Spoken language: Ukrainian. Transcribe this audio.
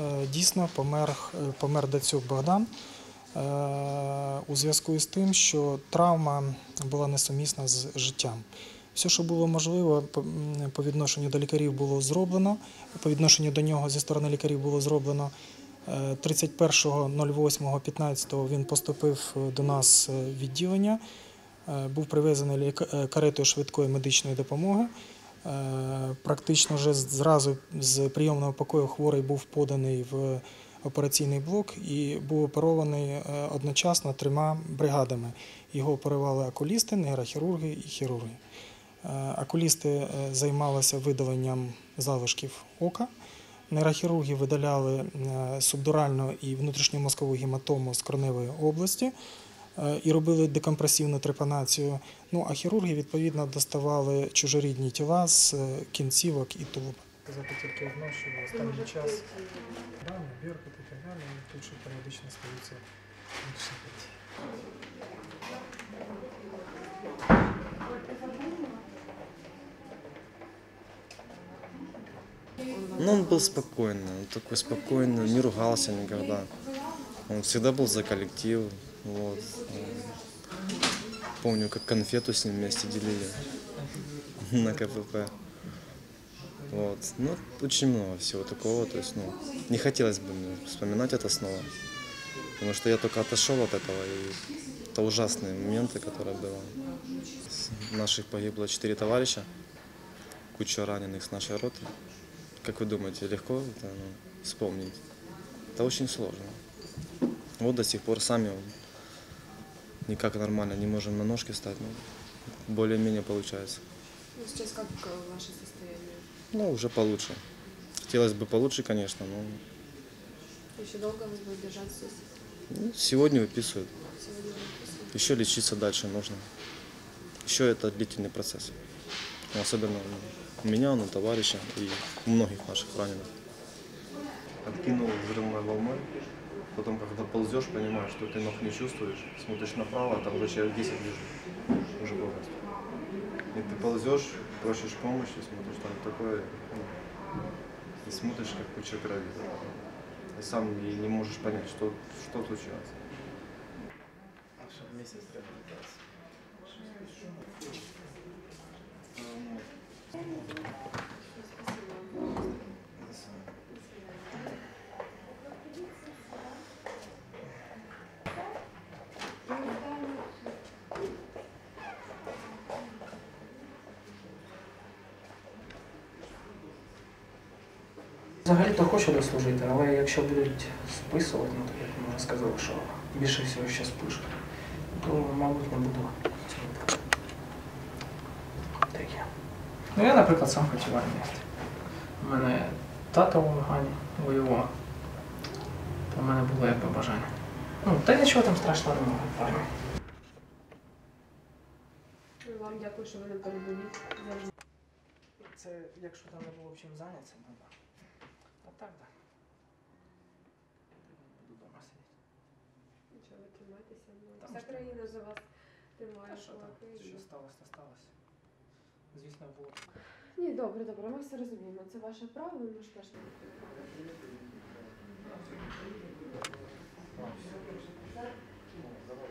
Е, Дійсно, помер, е, помер Дацюк Богдан е, у зв'язку із тим, що травма була несумісна з життям. Все, що було можливо, по- відношенню до лікарів було зроблено, по відношенню до нього зі сторони лікарів було зроблено. Е, 31.08.15 він поступив до нас в відділення, був привезений каретою швидкої медичної допомоги. Е, Практично вже зразу з прийомного покою хворий був поданий в операційний блок і був оперований е, одночасно трьома бригадами. Його оперували окулісти, нейрохірурги і хірурги. Окулісти е, займалися видаленням залишків ока. Нейрохірурги видаляли субдуральну і внутрішньомозкову гематому з корневої області і робили декомпресивну трепанацію. Ну а хірурги відповідно доставали чужорідні тіла з е, кінцівок і тулуба. Сказати тільки одно, що в останній час рани, Беркут і так далі, тут ще періодично стаються інші події. Ну, он был спокойный, он такой спокойный, не ругался никогда. Он всегда был за коллектив. Вот. Помню, как конфету с ним вместе делили на КПП. Вот. Ну, очень много всего такого. То есть, ну, не хотелось бы мне вспоминать это снова. Потому что я только отошел от этого, и это ужасные моменты, которые было. С Наших погибло четыре товарища, куча раненых с нашей роты. Как вы думаете, легко это ну, вспомнить? Это очень сложно. Вот до сих пор сами никак нормально не можем на ножки встать, но более-менее получается. Ну, Сейчас как э, ваше состояние? Ну, уже получше. Хотелось бы получше, конечно, но Еще долго вас будет держать здесь? ну, сегодня выписывают. Сегодня выписывают? Еще лечиться дальше нужно. Еще это длительный процесс. Ну, Особенно у меня, у товарища и у многих наших раненых. Откинул взрывной волной. Потом, когда ползешь, понимаешь, что ты ног не чувствуешь. Смотришь направо, а там уже человек 10 лежит. Уже полностью. И ты ползешь, просишь помощи, смотришь, там такое. ну, И смотришь, как куча крови. И сам не можешь понять, что, что случилось. Взагалі-то хочу дослужити, але якщо будуть списувати, ну так як ми сказали, що більше всього ще спишуть, то, мабуть, не буду цього брати. Таке. Ну я, наприклад, сам хотів в У мене тато в Афгані воював. То в мене було якби бажання. Ну, та нічого там страшного немає в армії. Ну, Вам дякую, що ви на передовій. Це якщо там не було чим зайнятися, ну так далі. Буду вдома сидіти. Нічого, ви тримайтеся. Ну, там Вся ж країна за вас тримає. Що ну, там? кулаки. Що сталося, то сталося. Звісно, було. Ні, добре, добре, ми все розуміємо. Це ваше право, ви можете теж не. Ну, давай,